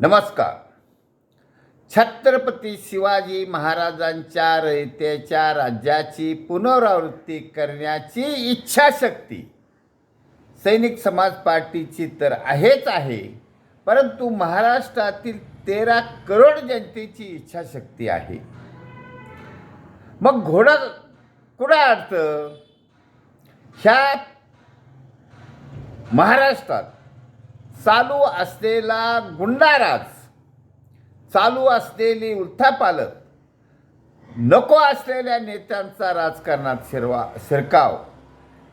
नमस्कार. छत्रपती शिवाजी महाराजांच्या रयतेच्या राज्याची पुनरावृत्ती करण्याची इच्छाशक्ती सैनिक समाज पार्टीची तर आहेच आहे परंतु महाराष्ट्रातील तेरा करोड जनतेची इच्छाशक्ती आहे. मग घोडा कुठं अडतं ह्या महाराष्ट्रात चालू असलेला गुंडाराज चालू असलेली उलथापालक नको असलेल्या नेत्यांचा राजकारणात शिरवा शिरकाव.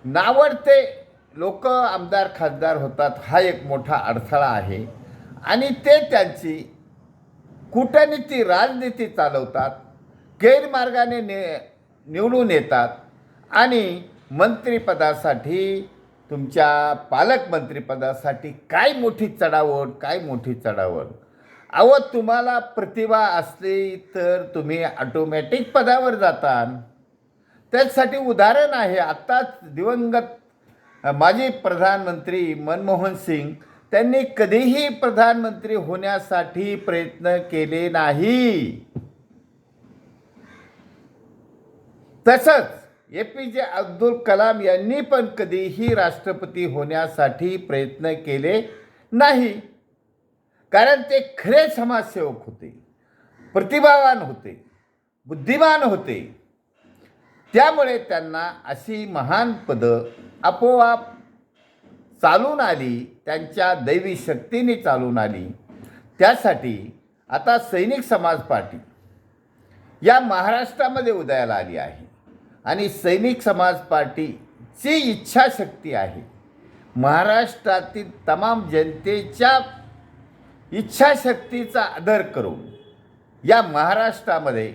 नावडते लोक आमदार खासदार होतात हा एक मोठा अडथळा आहे. आणि ते त्यांची कूटनीती राजनीती चालवतात गैरमार्गाने ने निवडून येतात. आणि मंत्रिपदासाठी तुमच्या पालकमंत्रीपदासाठी काय मोठी चढावड काय मोठी चढावड अहो तुम्हाला प्रतिभा असली तर तुम्ही ऑटोमॅटिक पदावर जाता त्याचसाठी उदाहरण आहे आत्ताच दिवंगत माजी प्रधानमंत्री मनमोहन सिंग त्यांनी कधीही प्रधानमंत्री होण्यासाठी प्रयत्न केले नाही. तसंच ए पी जे अब्दुल कलाम यांनी पण कधीही राष्ट्रपती होण्यासाठी प्रयत्न केले नाही. कारण ते खरे समाजसेवक होते प्रतिभावान होते बुद्धिमान होते. त्यामुळे त्यांना अशी महान पदं आपोआप चालून आली त्यांच्या दैवी शक्तीने चालून आली. त्यासाठी आता सैनिक समाज पार्टी या महाराष्ट्रामध्ये उदयाला आली आहे. आणि सैनिक समाज पार्टीची इच्छाशक्ती आहे. महाराष्ट्रातील तमाम जनतेच्या इच्छाशक्तीचा आदर करून या महाराष्ट्रामध्ये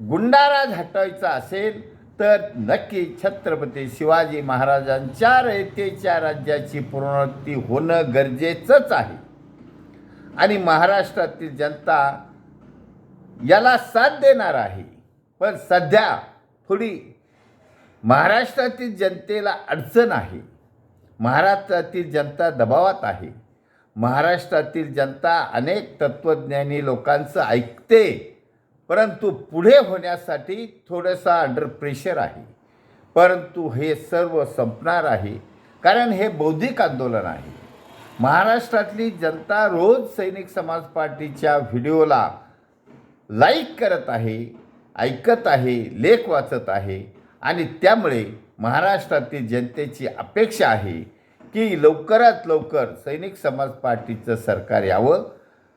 गुंडाराज हटवायचा असेल तर नक्की छत्रपती शिवाजी महाराजांच्या रयतेच्या राज्याची पुनरावृत्ती होणं गरजेचंच आहे. आणि महाराष्ट्रातील जनता याला साथ देणार आहे. पण सध्या थोडी महाराष्ट्रातील जनतेला अडचण आहे. महाराष्ट्रातील जनता दबावात आहे. महाराष्ट्रातील जनता अनेक तत्त्वज्ञानी लोकांचं ऐकते परंतु पुढे होण्यासाठी थोडंसं अंडर प्रेशर आहे. परंतु हे सर्व संपणार आहे कारण हे बौद्धिक आंदोलन आहे. महाराष्ट्रातली जनता रोज सैनिक समाज पार्टीच्या व्हिडिओला लाईक करत आहे ऐकत आहे लेख वाचत आहे. आणि त्यामुळे महाराष्ट्रातील जनतेची अपेक्षा आहे की लवकरात लवकर सैनिक समाज पार्टीचं सरकार यावं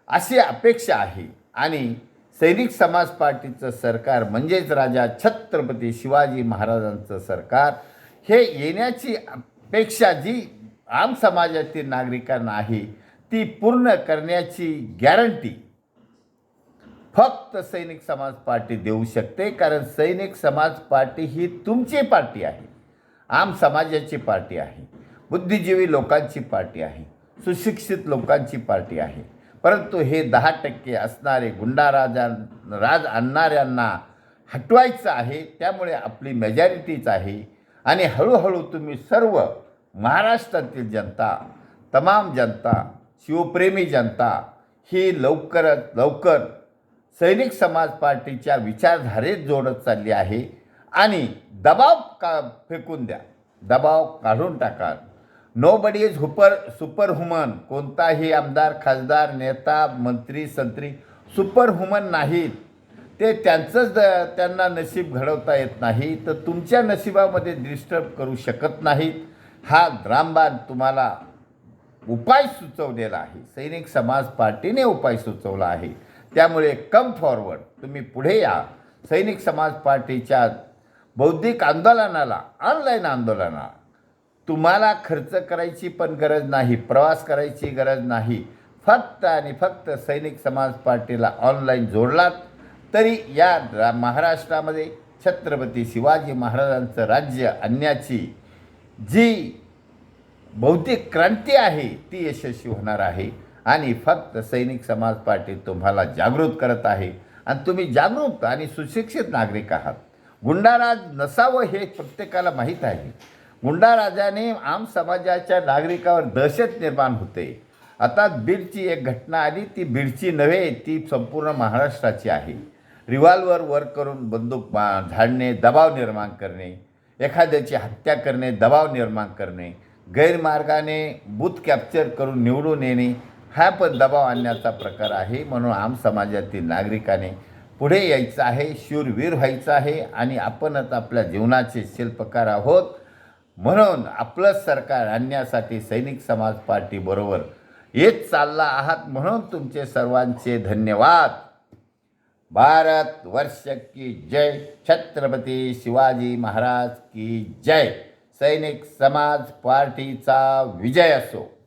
अशी अपेक्षा आहे. आणि सैनिक समाज पार्टीचं सरकार म्हणजेच राजा छत्रपती शिवाजी महाराजांचं सरकार हे येण्याची अपेक्षा जी आम समाजातील नागरिकांना आहे ती पूर्ण करण्याची गॅरंटी फक्त सैनिक समाज पार्टी देऊ शकते कारण सैनिक समाज पार्टी ही तुमची पार्टी आहे. आम समाजाची पार्टी आहे. बुद्धिजीवी लोकांची पार्टी आहे. सुशिक्षित लोकांची पार्टी आहे. परंतु हे दहा टक्के असणारे गुंडाराजा राज आणणाऱ्यांना हटवायचं आहे त्यामुळे आपली मेजॉरिटीच आहे. आणि हळूहळू तुम्ही सर्व महाराष्ट्रातील जनता तमाम जनता शिवप्रेमी जनता ही लवकरात लवकर सैनिक समाज पार्टीच्या विचारधारेत जोडत चालली आहे. आणि दबाव का फेकून द्या. दबाव काढून टाका. नो बडी इज हुपर सुपर हुमन कोणताही आमदार खासदार नेता मंत्री संत्री सुपर हुमन नाहीत. ते त्यांचंच द- त्यांना नशीब घडवता येत नाही. तर तुमच्या नशिबामध्ये डिस्टर्ब करू शकत नाहीत. हा रामबाण तुम्हाला उपाय सुचवलेला आहे. सैनिक समाज पार्टीने उपाय सुचवला आहे. त्यामुळे कम फॉरवर्ड तुम्ही पुढे या. सैनिक समाज पार्टीच्या बौद्धिक आंदोलनाला ऑनलाईन आंदोलनाला. तुम्हाला खर्च करायची पण गरज नाही प्रवास करायची गरज नाही. फक्त आणि फक्त सैनिक समाज पार्टीला ऑनलाईन जोडलात तरी या रा महाराष्ट्रामध्ये छत्रपती शिवाजी महाराजांचं राज्य आणण्याची जी बौद्धिक क्रांती आहे ती यशस्वी होणार आहे. आणि फक्त सैनिक समाज पार्टी तुम्हाला जागृत करत आहे. आणि तुम्ही जागरूक आणि सुशिक्षित नागरिक आहात. गुंडाराज नसावं हे प्रत्येकाला माहीत आहे. गुंडाराजाने आम समाजाच्या नागरिकावर दहशत निर्माण होते. आता बीडची एक घटना आली ती बीडची नव्हे ती संपूर्ण महाराष्ट्राची आहे. रिव्हॉल्वर वर करून बंदूक झाडणे दबाव निर्माण करणे एखाद्याची हत्या करणे दबाव निर्माण करणे गैरमार्गाने बूथ कॅप्चर करून निवडून येणे हा पण दबाव आणण्याचा प्रकार आहे म्हणून आम समाजातील नागरिकाने पुढे यायचं आहे शूरवीर व्हायचं आहे आणि आपणच आपल्या जीवनाचे शिल्पकार आहोत म्हणून आपलं सरकार आणण्यासाठी सैनिक समाज पार्टीबरोबर येत चालला आहात म्हणून तुमचे सर्वांचे धन्यवाद. भारत वर्ष की जय. छत्रपती शिवाजी महाराज की जय. सैनिक समाज पार्टीचा विजय असो.